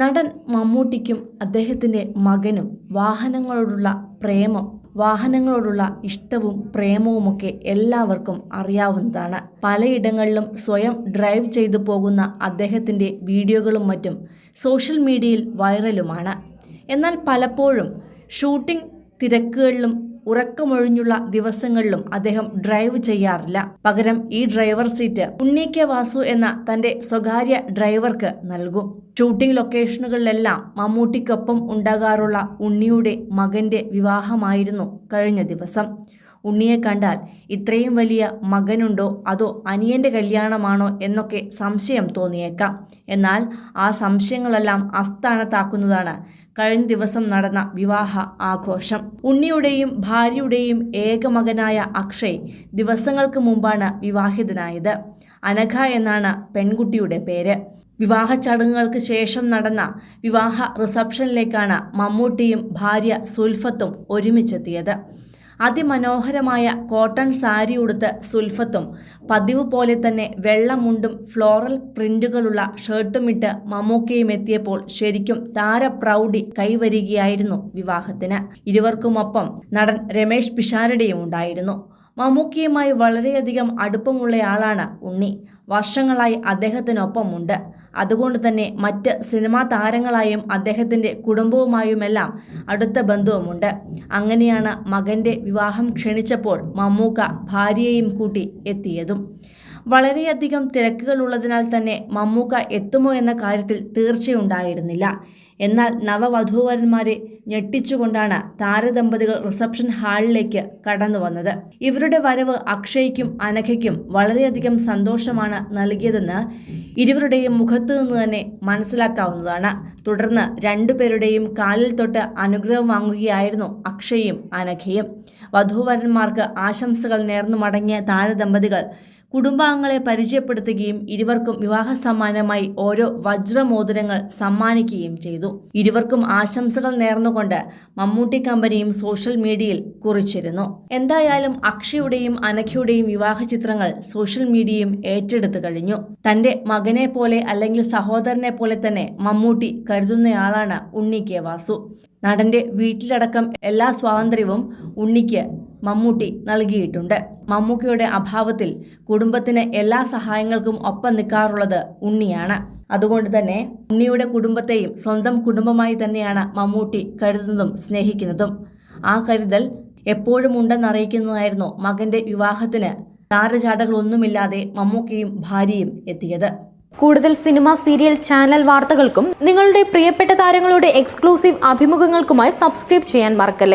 നടൻ മമ്മൂട്ടിക്കും അദ്ദേഹത്തിന്റെ മകനും വാഹനങ്ങളോടുള്ള പ്രേമം വാഹനങ്ങളോടുള്ള ഇഷ്ടവും പ്രേമവുമൊക്കെ എല്ലാവർക്കും അറിയാവുന്നതാണ്. പലയിടങ്ങളിലും സ്വയം ഡ്രൈവ് ചെയ്തു പോകുന്ന അദ്ദേഹത്തിന്റെ വീഡിയോകളും മറ്റും സോഷ്യൽ മീഡിയയിൽ വൈറലുമാണ്. എന്നാൽ പലപ്പോഴും ഷൂട്ടിംഗ് തിരക്കുകളിലും ഉറക്കമൊഴിഞ്ഞുള്ള ദിവസങ്ങളിലും അദ്ദേഹം ഡ്രൈവ് ചെയ്യാറില്ല. പകരം ഈ driver seat Unni K Vasu എന്ന തന്റെ സ്വകാര്യ ഡ്രൈവർക്ക് നൽകും. ഷൂട്ടിംഗ് ലൊക്കേഷനുകളിലെല്ലാം മമ്മൂട്ടിക്കൊപ്പം ഉണ്ടാകാറുള്ള ഉണ്ണിയുടെ മകന്റെ വിവാഹമായിരുന്നു കഴിഞ്ഞ ദിവസം. ഉണ്ണിയെ കണ്ടാൽ ഇത്രയും വലിയ മകനുണ്ടോ? അതോ അനിയന്റെ കല്യാണമാണോ? എന്നൊക്കെ സംശയം തോന്നിയേക്കാം. എന്നാൽ ആ സംശയങ്ങളെല്ലാം അസ്ഥാനത്താക്കുന്നതാണ് കഴിഞ്ഞ ദിവസം നടന്ന വിവാഹ ആഘോഷം. ഉണ്ണിയുടെയും ഭാര്യയുടെയും ഏകമകനായ അക്ഷയ് ദിവസങ്ങൾക്ക് മുമ്പാണ് വിവാഹിതനായത്. അനഘ എന്നാണ് പെൺകുട്ടിയുടെ പേര്. വിവാഹ ചടങ്ങുകൾക്ക് ശേഷം നടന്ന വിവാഹ റിസപ്ഷനിലേക്കാണ് മമ്മൂട്ടിയും ഭാര്യ സുൽഫത്തും ഒരുമിച്ചെത്തിയത്. അതിമനോഹരമായ കോട്ടൺ സാരി ഉടുത്ത് സുൽഫത്തും പതിവ് പോലെ തന്നെ വെള്ളമുണ്ടും ഫ്ലോറൽ പ്രിന്റുകളുള്ള ഷർട്ടുമിട്ട് മമ്മൂക്കയും എത്തിയപ്പോൾ ശരിക്കും താര താരപ്രൗഢി കൈവരികയായിരുന്നു വിവാഹത്തിന്. ഇരുവർക്കുമൊപ്പം നടൻ രമേശ് പിഷാരടിയും ഉണ്ടായിരുന്നു. മമ്മൂക്കിയുമായി വളരെയധികം അടുപ്പമുള്ളയാളാണ് ഉണ്ണി. വർഷങ്ങളായി അദ്ദേഹത്തിനൊപ്പമുണ്ട്. അതുകൊണ്ട് തന്നെ മറ്റ് സിനിമാ താരങ്ങളായും അദ്ദേഹത്തിന്റെ കുടുംബവുമായുമെല്ലാം അടുത്ത ബന്ധവുമുണ്ട്. അങ്ങനെയാണ് മകന്റെ വിവാഹം ക്ഷണിച്ചപ്പോൾ മമ്മൂക്ക ഭാര്യയെയും കൂട്ടി എത്തിയതും. വളരെയധികം തിരക്കുകളുള്ളതിനാൽ തന്നെ മമ്മൂക്ക എത്തുമോ എന്ന കാര്യത്തിൽ തീർച്ചയുണ്ടായിരുന്നില്ല. എന്നാൽ നവവധൂവരന്മാരെ ഞെട്ടിച്ചുകൊണ്ടാണ് താരദമ്പതികൾ റിസപ്ഷൻ ഹാളിലേക്ക് കടന്നു വന്നത്. ഇവരുടെ വരവ് അക്ഷയ്ക്കും അനഘയ്ക്കും വളരെയധികം സന്തോഷമാണ് നൽകിയതെന്ന് ഇരുവരുടെയും മുഖത്തു നിന്ന് തന്നെ മനസ്സിലാക്കാവുന്നതാണ്. തുടർന്ന് രണ്ടുപേരുടെയും കാലിൽ തൊട്ട് അനുഗ്രഹം വാങ്ങുകയായിരുന്നു അക്ഷയും അനഘയും. വധൂവരന്മാർക്ക് ആശംസകൾ നേർന്നു മടങ്ങിയ താരദമ്പതികൾ കുടുംബാംഗങ്ങളെ പരിചയപ്പെടുത്തുകയും ഇരുവർക്കും വിവാഹ സമ്മാനമായി ഓരോ വജ്രമോതിരങ്ങൾ സമ്മാനിക്കുകയും ചെയ്തു. ഇരുവർക്കും ആശംസകൾ നേർന്നുകൊണ്ട് മമ്മൂട്ടി കമ്പനിയും സോഷ്യൽ മീഡിയയിൽ കുറിച്ചിരുന്നു. എന്തായാലും അക്ഷയുടെയും അനഖയുടെയും വിവാഹ ചിത്രങ്ങൾ സോഷ്യൽ മീഡിയയും ഏറ്റെടുത്തു കഴിഞ്ഞു. തന്റെ മകനെ പോലെ അല്ലെങ്കിൽ സഹോദരനെ പോലെ തന്നെ മമ്മൂട്ടി കരുതുന്നയാളാണ് ഉണ്ണി കെ വാസു. നടന്റെ വീട്ടിലടക്കം എല്ലാ സ്വാതന്ത്ര്യവും ഉണ്ണിക്ക് മമ്മൂട്ടി നൽകിയിട്ടുണ്ട്. മമ്മൂക്കയുടെ അഭാവത്തിൽ കുടുംബത്തിന് എല്ലാ സഹായങ്ങൾക്കും ഒപ്പം നിൽക്കാറുള്ളത് ഉണ്ണിയാണ്. അതുകൊണ്ട് തന്നെ ഉണ്ണിയുടെ കുടുംബത്തെയും സ്വന്തം കുടുംബമായി തന്നെയാണ് മമ്മൂട്ടി കരുതുന്നതും സ്നേഹിക്കുന്നതും. ആ കരുതൽ എപ്പോഴും ഉണ്ടെന്നറിയിക്കുന്നതായിരുന്നു മകന്റെ വിവാഹത്തിന് താരചാടകളൊന്നുമില്ലാതെ മമ്മൂക്കയും ഭാര്യയും എത്തിയത്. കൂടുതൽ സിനിമ സീരിയൽ ചാനൽ വാർത്തകൾക്കും നിങ്ങളുടെ പ്രിയപ്പെട്ട താരങ്ങളുടെ എക്സ്ക്ലൂസീവ് അഭിമുഖങ്ങൾക്കുമായി സബ്സ്ക്രൈബ് ചെയ്യാൻ മറക്കല്ലേ?